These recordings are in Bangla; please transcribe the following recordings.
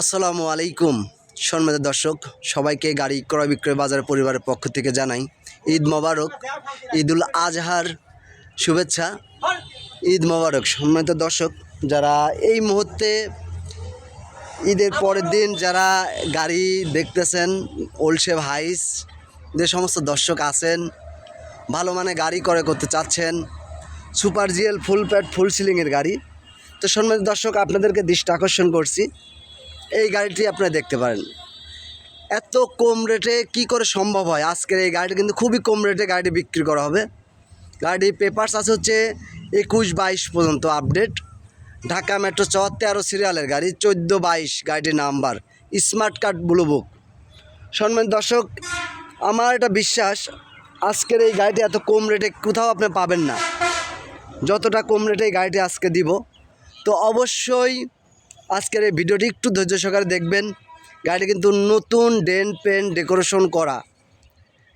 আসসালামু আলাইকুম, সম্মানিত দর্শক, সবাইকে গাড়ি ক্রয় বিক্রয় বাজার পরিবারের পক্ষ থেকে জানাই ঈদ মোবারক, ঈদুল আজহার শুভেচ্ছা। ঈদ মোবারক, সম্মানিত দর্শক, যারা এই মুহূর্তে ঈদের পরের দিন যারা গাড়ি দেখতেছেন ওলসেভ হাইস যে সমস্ত দর্শক আছেন, ভালো মানে গাড়ি ক্রয় করতে চাচ্ছেন super GL full pad full সিলিংয়ের গাড়ি। তো সম্মানিত দর্শক, আপনাদেরকে দৃষ্টি আকর্ষণ করছি এই গাড়িটি আপনারা দেখতে পারেন। এত কম রেটে কি করে সম্ভব হয়? আজকের এই গাড়িটি কিন্তু খুবই কম রেটে গাড়িটি বিক্রি করা হবে। গাড়ির পেপারস আছে হচ্ছে একুশ বাইশ পর্যন্ত আপডেট ঢাকা মেট্রো চ তেরো সিরিয়ালের গাড়ি, চোদ্দ বাইশ গাড়িটির number smart card blue book সম্মান দর্শক, আমার এটা বিশ্বাস, আজকের এই গাড়িটি এত কম রেটে কোথাও আপনি পাবেন না। যতটা কম রেটে এই গাড়িটি আজকে দিব, তো অবশ্যই আজকের এই ভিডিওটি একটু ধৈর্য সহকারে দেখবেন। গাড়ি কিন্তু নতুন ডেন পেন ডেকোরেশন করা।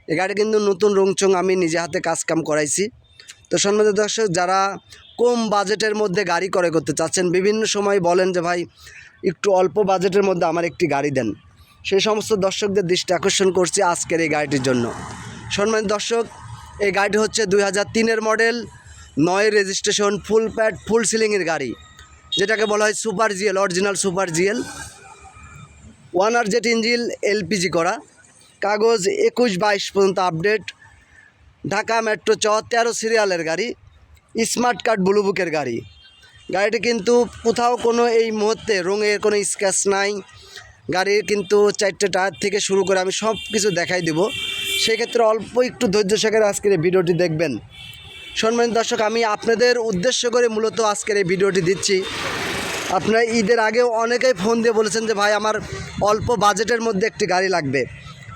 এই গাড়ি কিন্তু নতুন রংচং আমি নিজে হাতে কাজ কাম করাইছি। তো সম্মানিত দর্শক, যারা কম বাজেটের মধ্যে গাড়ি করে করতে চাচ্ছেন, বিভিন্ন সময় বলেন যে, ভাই, একটু অল্প বাজেটের মধ্যে আমার একটি গাড়ি দেন। সেই সমস্ত দর্শকদের দৃষ্টি আকর্ষণ করছি আজকের এই গাড়িটির জন্য। সম্মানিত দর্শক, এই গাড়িটি হচ্ছে দুই হাজার তিনের মডেল, নয় রেজিস্ট্রেশন, ফুল প্যাড, ফুল সিলিংয়ের গাড়ি। যেটাকে বলা হয় super GL, original super GL. One R Z engine LPG করা। কাগজ একুশ বাইশ পর্যন্ত আপডেট ঢাকা মেট্রো চ, তেরো সিরিয়ালের গাড়ি। স্মার্ট কার্ড, ব্লু বুকের গাড়ি। গাড়িটি কিন্তু কোথাও কোনো এই মুহূর্তে রঙের কোনো স্ক্র্যাচ নাই। গাড়ির কিন্তু চারটে টায়ার থেকে শুরু করে আমি সব কিছু দেখাই দেবো। সেক্ষেত্রে অল্প একটু ধৈর্য সহকারে আজকের ভিডিওটি দেখবেন। সম্মানিত দর্শক, আমি আপনাদের উদ্দেশ্য করে মূলত আজকের এই ভিডিওটি দিচ্ছি। আপনারা ঈদের আগেও অনেকেই ফোন দিয়ে বলেছেন যে, ভাই, আমার অল্প বাজেটের মধ্যে একটি গাড়ি লাগবে।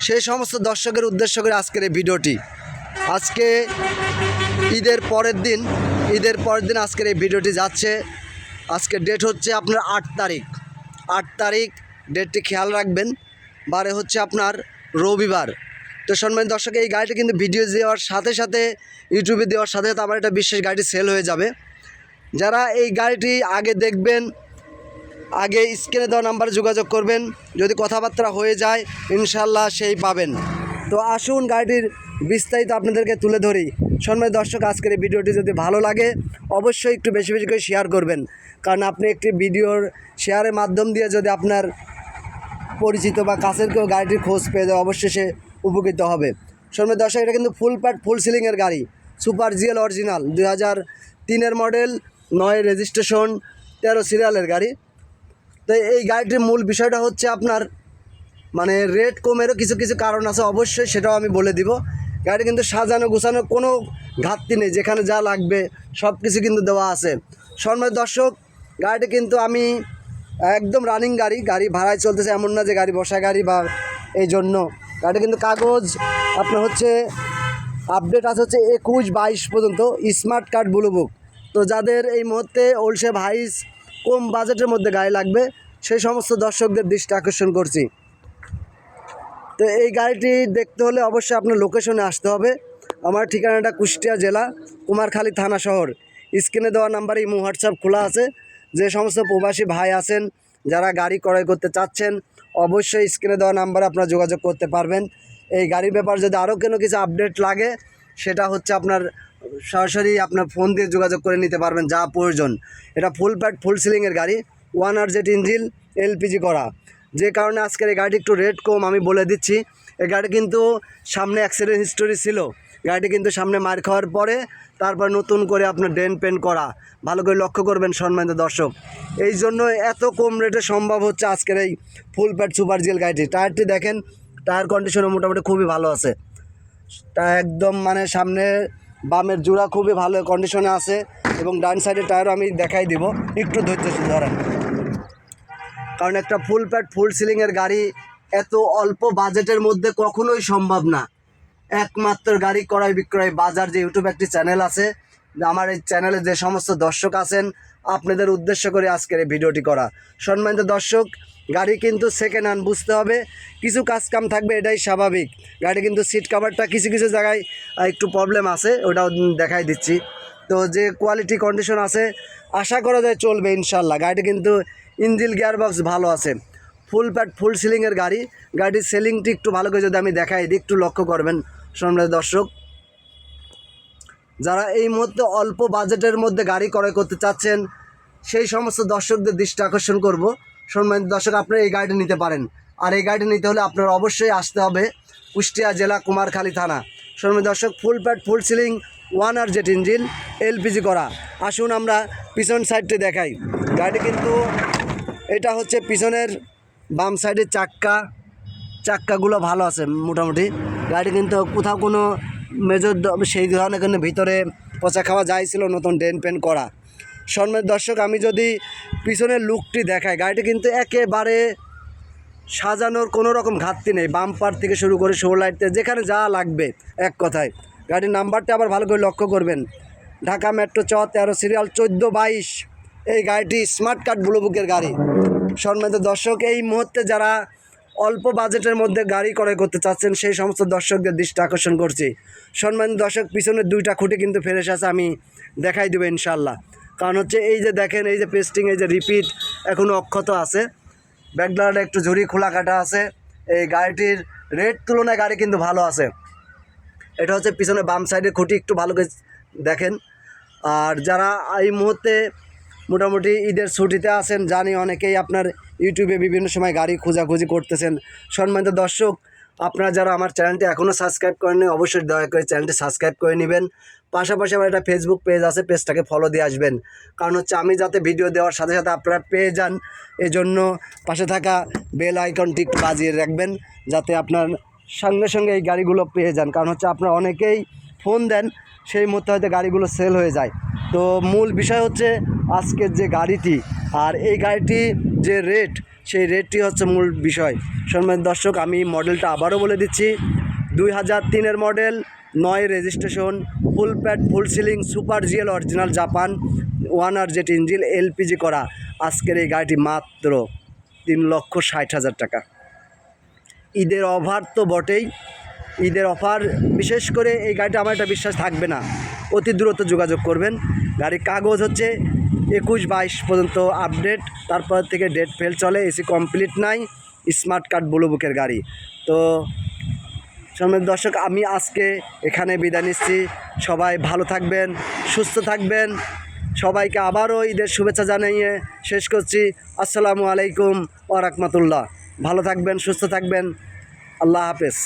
সেই সমস্ত দর্শকের উদ্দেশ্য করে আজকের এই ভিডিওটি। আজকে ঈদের পরের দিন, ঈদের পরের দিন আজকের এই ভিডিওটি যাচ্ছে। আজকে ডেট হচ্ছে আপনার আট তারিখ। আট তারিখ ডেটটি খেয়াল রাখবেন। বারে হচ্ছে আপনার রবিবার। তো সম্মানিত দর্শক, এই গাড়িটি কিন্তু ভিডিও দেওয়ার সাথে সাথে, ইউটিউবে দেওয়ার সাথে সাথে আমার একটা বিশেষ গাড়ি সেল হয়ে যাবে। যারা এই গাড়িটি আগে দেখবেন, আগে স্ক্রিনে দেওয়া নাম্বারে যোগাযোগ করবেন। যদি কথাবার্তা হয়ে যায় ইনশাল্লাহ সেই পাবেন। তো আসুন গাড়িটির বিস্তারিত আপনাদেরকে তুলে ধরি। সম্মানিত দর্শক, আজকের এই ভিডিওটি যদি ভালো লাগে, অবশ্যই একটু বেশি বেশি করে শেয়ার করবেন। কারণ আপনি একটি ভিডিওর শেয়ারের মাধ্যম দিয়ে যদি আপনার পরিচিত বা কাছের কেউ গাড়িটির খোঁজ পেয়ে যায়, অবশ্যই সে উপকৃত হবে। সম্মানিত দর্শক এটা কিন্তু ফুল প্যাট ফুল সিলিংয়ের গাড়ি। সুপার জিএল অরিজিনাল দুই হাজার তিনের মডেল নয় রেজিস্ট্রেশন তেরো সিরিয়ালের গাড়ি। তো এই গাড়িটির মূল বিষয়টা হচ্ছে আপনার মানে রেট কমেরও কিছু কিছু কারণ আছে অবশ্যই, সেটাও আমি বলে দিব। গাড়ি কিন্তু সাজানো, গোছানো কোনো ঘাটতি নেই, যেখানে যা লাগবে সব কিছু কিন্তু দেওয়া আছে। সম্মানিত দর্শক, গাড়িটি কিন্তু আমি একদম রানিং গাড়ি গাড়ি ভাড়ায় চলতেছে এমন না যে গাড়ি বসা গাড়ি বা এই জন্য। গাড়ি কিন্তু কাগজ, আপনার হচ্ছে আপডেট আছে হচ্ছে একুশ বাইশ পর্যন্ত স্মার্ট কার্ড ব্লু বুক তো যাদের এই মুহূর্তে ওলসেভ হাইস কম বাজেটের মধ্যে গাড়ি লাগবে, সেই সমস্ত দর্শকদের দৃষ্টি আকর্ষণ করছি। তো এই গাড়িটি দেখতে হলে অবশ্যই আপনার লোকেশনে আসতে হবে। আমার ঠিকানাটা কুষ্টিয়া জেলা, কুমারখালী থানা শহর। স্ক্রিনে দেওয়া নাম্বারে ইমো হোয়াটসঅ্যাপ খোলা আছে। যে সমস্ত প্রবাসী ভাই আছেন যারা গাড়ি ক্রয় করতে চাচ্ছেন, অবশ্যই স্ক্রিনে দেওয়া নাম্বারে আপনারা যোগাযোগ করতে পারবেন। এই গাড়ির ব্যাপার যদি আরও কোনো কিছু আপডেট লাগে, সেটা হচ্ছে আপনার সরাসরি আপনার ফোন দিয়ে যোগাযোগ করে নিতে পারবেন, যা প্রয়োজন। এটা ফুল প্যাড ফুল সিলিংয়ের গাড়ি one R Z engine LPG করা। যে কারণে আজকের এই গাড়িটি একটু রেট কম, আমি বলে দিচ্ছি। এই গাড়ি কিন্তু সামনে অ্যাক্সিডেন্ট হিস্টোরি ছিল। গাড়িটি কিন্তু সামনে মার খাওয়ার পরে তারপর নতুন করে আপনার ড্রেন পেন করা। ভালো করে লক্ষ্য করবেন সম্মানিত দর্শক। এই জন্য এত কম রেটে সম্ভব হচ্ছে আজকের এই ফুল প্যাড সুপার জেল গাড়িটি। টায়ারটি দেখেন, টায়ার কন্ডিশনও মোটামুটি খুবই ভালো আছে। তা একদম মানে সামনে বামের জোড়া খুবই ভালো কন্ডিশনে আছে এবং ডান সাইডের টায়ারও আমি দেখাই দিব। একটু ধৈর্য ধরেন। কারণ একটা ফুল প্যাড ফুল সিলিংয়ের গাড়ি এত অল্প বাজেটের মধ্যে কখনোই সম্ভব না। একমাত্র গাড়ি ক্রয় বিক্রয় বাজার যে ইউটিউব একটি চ্যানেল আছে, আমার এই চ্যানেলে যে সমস্ত দর্শক আছেন, আপনাদের উদ্দেশ্য করে আজকের এই ভিডিওটি করা। সম্মানিত দর্শক, গাড়ি কিন্তু সেকেন্ড হ্যান্ড বুঝতে হবে, কিছু কাজ কাম থাকবে, এটাই স্বাভাবিক। গাড়ি কিন্তু সিট কাভারটা কিছু কিছু জায়গায় একটু প্রবলেম আছে, ওটাও দেখাই দিচ্ছি। তো যে কোয়ালিটি কন্ডিশন আছে, আশা করা যায় চলবে ইনশাল্লাহ গাড়িটি কিন্তু ইঞ্জিল গিয়ারবক্স ভালো আছে। ফুল প্যাট ফুল সিলিংয়ের গাড়ি। গাড়ির সেলিংটি একটু ভালো করে যদি আমি দেখাই দিই একটু লক্ষ্য করবেন। সম্রাট দর্শক, যারা এই মুহূর্তে অল্প বাজেটের মধ্যে গাড়ি ক্রয় করতে চাচ্ছেন, সেই সমস্ত দর্শকদের দৃষ্টি আকর্ষণ করব। সম্মানিত দর্শক, আপনারা এই গাড়িটি নিতে পারেন। আর এই গাড়িটি নিতে হলে আপনার অবশ্যই আসতে হবে কুষ্টিয়া জেলা কুমারখালী থানা। সম্মানিত দর্শক, full pad, full ceiling, one R Z engine, LPG করা। আসুন আমরা পিছন সাইডটি দেখাই। গাড়িটি কিন্তু, এটা হচ্ছে পিছনের বাম সাইডের চাক্কা। চাক্কাগুলো ভালো আছে মোটামুটি। গাড়ি কিন্তু কোথাও কোনো মেজর সেই ধরনের কিন্তু ভিতরে পচা খাওয়া যাইছিল নতুন ডেন পেন করা। সম্মানিত দর্শক, আমি যদি পিছনের লুকটি দেখাই, গাড়িটি কিন্তু একেবারে সাজানোর কোনো রকম ঘাটতি নেই। বাম্পার থেকে শুরু করে শো লাইট যেখানে যা লাগবে, এক কথায়। গাড়ির নাম্বারটা আবার ভালো করে লক্ষ্য করবেন। ঢাকা মেট্রো চ তেরো, সিরিয়াল চোদ্দ বাইশ, এই গাড়িটি স্মার্ট কার্ড ব্লু বুকের গাড়ি। সম্মানিত দর্শক, এই মুহূর্তে যারা অল্প বাজেটের মধ্যে গাড়ি ক্রয় করতে চাচ্ছেন সেই সমস্ত দর্শকদের দৃষ্টি আকর্ষণ করছি। সম্মানিত দর্শক পিছনের দুইটা খুঁটি কিন্তু ফেরেস আছে, আমি দেখাই দেবো ইনশাল্লাহ কারণ হচ্ছে এই যে দেখেন, এই যে পেস্টিং, এই যে রিপিট এখনও অক্ষত আছে। ব্যাকগ্রাউন্ডে একটু ঝুড়ি খোলা কাটা আছে। এই গাড়িটির রেট তুলনায় গাড়ি কিন্তু ভালো আছে। এটা হচ্ছে পিছনে বাম সাইডে খুঁটি, একটু ভালো করে দেখেন। আর যারা এই মুহূর্তে মোটামুটি ঈদের ছুটিতে আছেন, জানি অনেকেই আপনার ইউটিউবে বিভিন্ন সময় গাড়ি খোঁজাখুঁজি করতেছেন। সম্মানিত দর্শক, আপনারা যারা আমার চ্যানেলটি এখনও সাবস্ক্রাইব করেননি, অবশ্যই দয়া করে চ্যানেলটি সাবস্ক্রাইব করে নেবেন। পাশাপাশি আমার একটা ফেসবুক পেজ আছে পেজটাকে ফলো দিয়ে আসবেন। কারণ হচ্ছে আমি যাতে ভিডিও দেওয়ার সাথে সাথে আপনারা পেয়ে যান, এজন্য পাশে থাকা বেল আইকনটি বাজিয়ে রাখবেন, যাতে আপনার সঙ্গে সঙ্গে এই গাড়িগুলো পেয়ে যান। কারণ হচ্ছে আপনারা অনেকেই ফোন দেন, সেই মুহূর্তে হয়তো গাড়িগুলো সেল হয়ে যায়। তো মূল বিষয় হচ্ছে আজকের যে গাড়িটি আর এই গাড়িটি যে রেট সেই রেটটি হচ্ছে মূল বিষয়। সম্মানিত দর্শক, আমি মডেলটা আবারও বলে দিচ্ছি। দুই হাজার তিনের মডেল নয় registration full pad full ceiling super GL original Japan one R Z engine LPG করা। আজকের এই গাড়িটি মাত্র তিন লক্ষ ষাট হাজার টাকা। ঈদের অফার তো বটেই। ঈদের অফার বিশেষ করে এই গাড়িটা আমার একটা বিশ্বাস থাকবে না। অতি দ্রুত যোগাযোগ করবেন। গাড়ির কাগজ হচ্ছে একুশ বাইশ পর্যন্ত আপডেট, তারপর থেকে ডেট ফেল চলে এসি কমপ্লিট নাই স্মার্ট কার্ড ব্লু বুকের গাড়ি। তো, সম্মানিত দর্শক, আমি আজকে এখানে বিদায় নিচ্ছি। সবাই ভালো থাকবেন, সুস্থ থাকবেন। সবাইকে আবারও ঈদের শুভেচ্ছা জানিয়ে শেষ করছি। আসসালামু আলাইকুম ওয়া রাহমাতুল্লাহ। ভালো থাকবেন, সুস্থ থাকবেন। আল্লাহ হাফেজ।